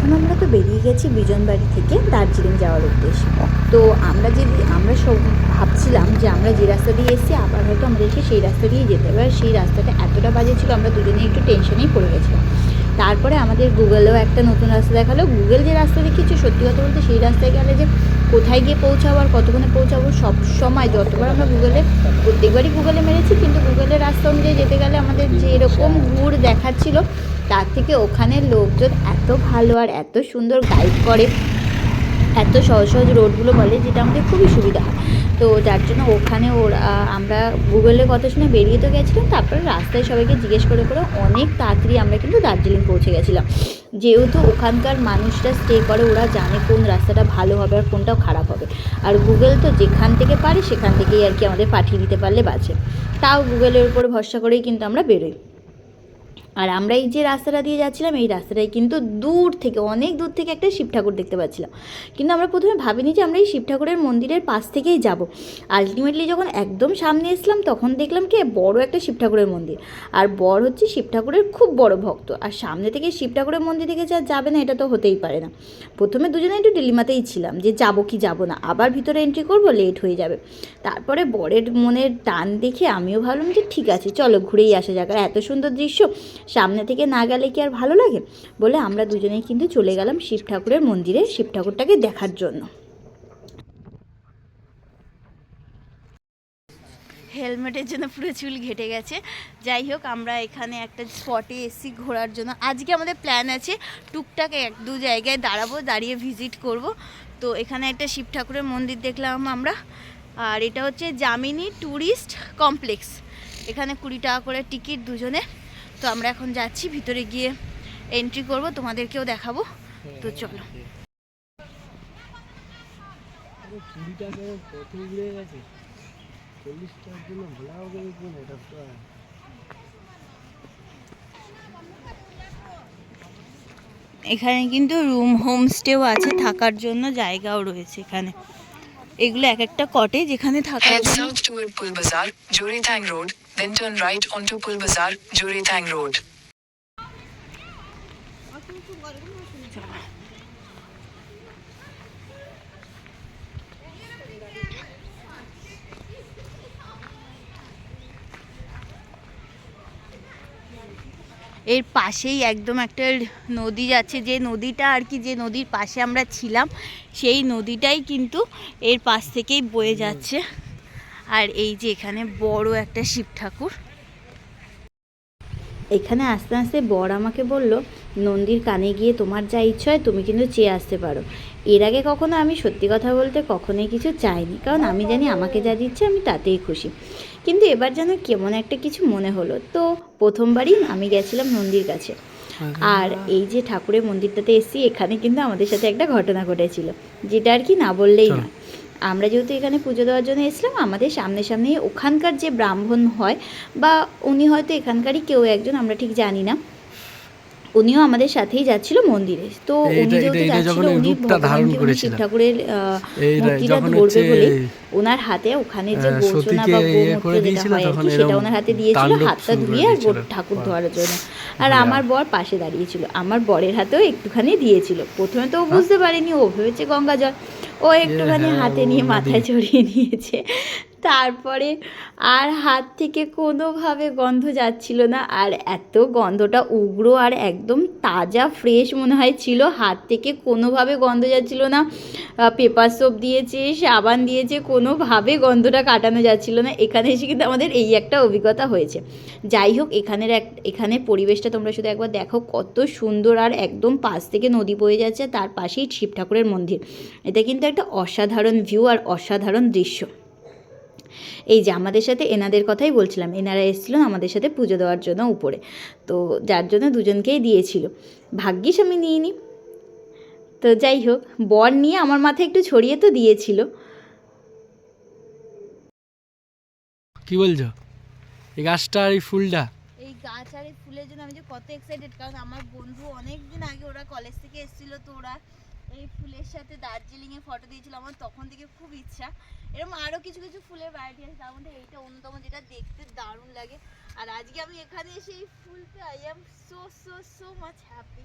এখন আমরা তো বেরিয়ে গেছি বিজনবাড়ি থেকে দার্জিলিং যাওয়ার উদ্দেশ্যে। তো আমরা যে আমরা সব ভাবছিলাম যে আমরা যে রাস্তা দিয়ে এসেছি আবার হয়তো আমাদেরকে সেই রাস্তা দিয়ে যেতে। হবে আর সেই রাস্তাটা এতটা বাজে ছিল আমরা দুজনেই একটু টেনশনেই পড়ে গেছিলাম। তারপরে আমাদের গুগলেও একটা নতুন রাস্তা দেখাল। গুগল যে রাস্তা দেখিয়েছে সত্যি কথা বলতে সেই রাস্তায় গেলে যে কোথায় গিয়ে পৌঁছাবো আর কতক্ষণে পৌঁছাবো সব সময় যতবার আমরা গুগলে প্রত্যেকবারই গুগলে মেরেছি কিন্তু গুগলের রাস্তা অনুযায়ী যেতে গেলে আমাদের যে এরকম ঘুর দেখাচ্ছিল তার থেকে ওখানের লোকজন এত ভালো আর এত সুন্দর গাইড করে। এত সহজ সহজ রোডগুলো বলে, যেটা আমাদের খুবই সুবিধা হয়। তো যার জন্য ওখানে ওরা, আমরা গুগলের কথা শুনে বেরিয়ে তো গেছিলাম, তারপরে রাস্তায় সবাইকে জিজ্ঞেস করে করে অনেক তাড়াতাড়ি আমরা কিন্তু দার্জিলিং পৌঁছে গেছিলাম। যেহেতু ওখানকার মানুষরা স্টে করে, ওরা জানে কোন রাস্তাটা ভালো হবে আর কোনটাও খারাপ হবে। আর গুগল তো যেখান থেকে পারে, সেখান থেকেই আর কি আমাদের পাঠিয়ে দিতে পারলে বাঁচে। তাও গুগলের উপর ভরসা করেই কিন্তু আমরা বেরোই। আর আমরা এই যে রাস্তাটা দিয়ে যাচ্ছিলাম, এই রাস্তাটায় কিন্তু দূর থেকে, অনেক দূর থেকে একটা শিব ঠাকুর দেখতে পাচ্ছিলাম। কিন্তু আমরা প্রথমে ভাবিনি যে আমরা এই শিব ঠাকুরের মন্দিরের পাশ থেকেই যাব। আলটিমেটলি যখন একদম সামনে এসলাম, তখন দেখলাম কি, বড় একটা শিব ঠাকুরের মন্দির। আর বর হচ্ছে শিব ঠাকুরের খুব বড় ভক্ত। আর সামনে থেকে শিব ঠাকুরের মন্দির থেকে যা যাবে না, এটা তো হতেই পারে না। প্রথমে দুজনে একটু ডিলিমাতেই ছিলাম যে যাব কি যাব না। আবার ভিতরে এন্ট্রি করব লেট হয়ে যাবে। তারপরে বরের মনের টান দেখে আমিও ভাবলাম যে ঠিক আছে, চলো ঘুরেই আসা যাক। আর এত সুন্দর দৃশ্য সামনে থেকে না গেলে কি আর ভালো লাগে? বলে আমরা দুজনেই কিন্তু চলে গেলাম শিব ঠাকুরের মন্দিরে শিব ঠাকুরটাকে দেখার জন্য। হেলমেটের জন্য পুরো চুল ঘেটে গেছে। যাই হোক, আমরা এখানে একটা স্পটে এসি ঘোরার জন্য। আজকে আমাদের প্ল্যান আছে টুকটাক এক দু জায়গায় দাঁড়াবো, দাঁড়িয়ে ভিজিট করব। তো এখানে একটা শিব ঠাকুরের মন্দির দেখলাম আমরা। আর এটা হচ্ছে জামিনী ট্যুরিস্ট কমপ্লেক্স এখানে কুড়ি টাকা করে টিকিট দুজনে। তো আমরা এখন যাচ্ছি ভিতরে গিয়ে এন্ট্রি করব তোমাদেরকেও দেখাবো। তো চলো। না এটা তো আর- এখানে কিন্তু রুম হোমস্টেও আছে থাকার জন্য জায়গাও রয়েছে এখানে। এগুলো এক একটা কটে যেখানে থাকার জন্য। then turn right onto Pul Bazar, Jurethang Road. এর পাশেই একদম একটা নদী যাচ্ছে যে নদীটা আর কি যে নদীর পাশে আমরা ছিলাম সেই নদীটাই কিন্তু এর পাশ থেকেই বয়ে যাচ্ছে আর এই যে এখানে বড় একটা শিব ঠাকুর। এখানে আস্তে আস্তে বর আমাকে বলল, নন্দীর কানে গিয়ে তোমার যা ইচ্ছা হয় তুমি কিন্তু চেয়ে আসতে পারো। এর আগে কখনো আমি সত্যি কথা বলতে কখনোই কিছু চাইনি। কারণ আমি জানি আমাকে যা দিচ্ছে আমি তাতেই খুশি। কিন্তু এবার যেন কেমন একটা কিছু মনে হলো। তো প্রথমবারই আমি গেছিলাম নন্দীর কাছে। আর এই যে ঠাকুরের মন্দিরটাতে এসেছি এখানে কিন্তু আমাদের সাথে একটা ঘটনা ঘটেছিল যেটা আর কি না বললেই না আমরা যেহেতু এখানে পুজো দেওয়ার জন্য এসেছিলাম আমাদের সামনে সামনে ওখানকার যে ব্রাহ্মণ হয় বা উনি হয়তো এখানকারই কেউ একজন আমরা ঠিক জানি না। উনিও আমাদের সাথেই যাচ্ছিল মন্দিরে। তো উনি যেহেতু যাচ্ছিল উনি ভগবানকে শিব ঠাকুরের মূর্তিটা ধরবে বলে ওনার হাতে ওখানে যে গোচনা বা ইয়ে গোমূত্র যেটা হয় আর কি সেটা ওনার হাতে দিয়েছিল হাতটা ধুয়ে আর ঠাকুর ধোয়ার জন্য। আর আমার বর পাশে দাঁড়িয়েছিল আমার বরের হাতেও একটুখানি দিয়েছিল। প্রথমে তো ও বুঝতে পারেনি ও ভেবেছে গঙ্গা জল ও একটুখানি হ্যাঁ, হাতে নিয়ে মাথায় চড়িয়ে নিয়েছে। তারপরে আর হাত থেকে কোনোভাবে গন্ধ যাচ্ছিল না। আর এত গন্ধটা উগ্র আর একদম তাজা ফ্রেশ মনে হয় ছিল। হাত থেকে কোনোভাবে গন্ধ যাচ্ছিল না। পেপার সোপ দিয়েছে, সাবান দিয়েছে, কোনোভাবে গন্ধটা কাটানো যাচ্ছিল না। এখানে এসে কিন্তু আমাদের এই একটা অভিজ্ঞতা হয়েছে। যাই হোক, এখানের এক, এখানে পরিবেশটা তোমরা শুধু একবার দেখো। কত সুন্দর আর একদম পাশ থেকে নদী বয়ে যাচ্ছে তার পাশেই শিব ঠাকুরের মন্দির। এটা কিন্তু একটা অসাধারণ ভিউ আর অসাধারণ দৃশ্য। এই যে আমাদের সাথে এনাদের কথাই বলছিলাম এনারা এসেছিল আমাদের সাথে পুজো দেওয়ার জন্য উপরে। তো যার জন্য দুজনকেই দিয়েছিল। ভাগ্যিস আমি নিইনি। তো যাই হোক বর নিয়ে আমার মাথায় একটু ছড়িয়ে তো দিয়েছিল। কি বলছো? এই গাছটা আর এই ফুলটা? এই গাছ আর এই ফুলের জন্য আমি যে কত এক্সাইটেড কারণ আমার বন্ধু অনেক দিন আগে ওরা কলেজ থেকে এসেছিল তো ওরা এই ফুলের সাথে দার্জিলিংয়ে ফটো দিয়েছিল আমার, তখন থেকে খুব ইচ্ছা। এরকম আরও কিছু কিছু ফুলের ভ্যারাইটি আছে, তার মধ্যে এইটা অন্যতম যেটা দেখতে দারুণ লাগে। আর আজকে আমি এখানে এসে এই ফুলটা I am so so so much happy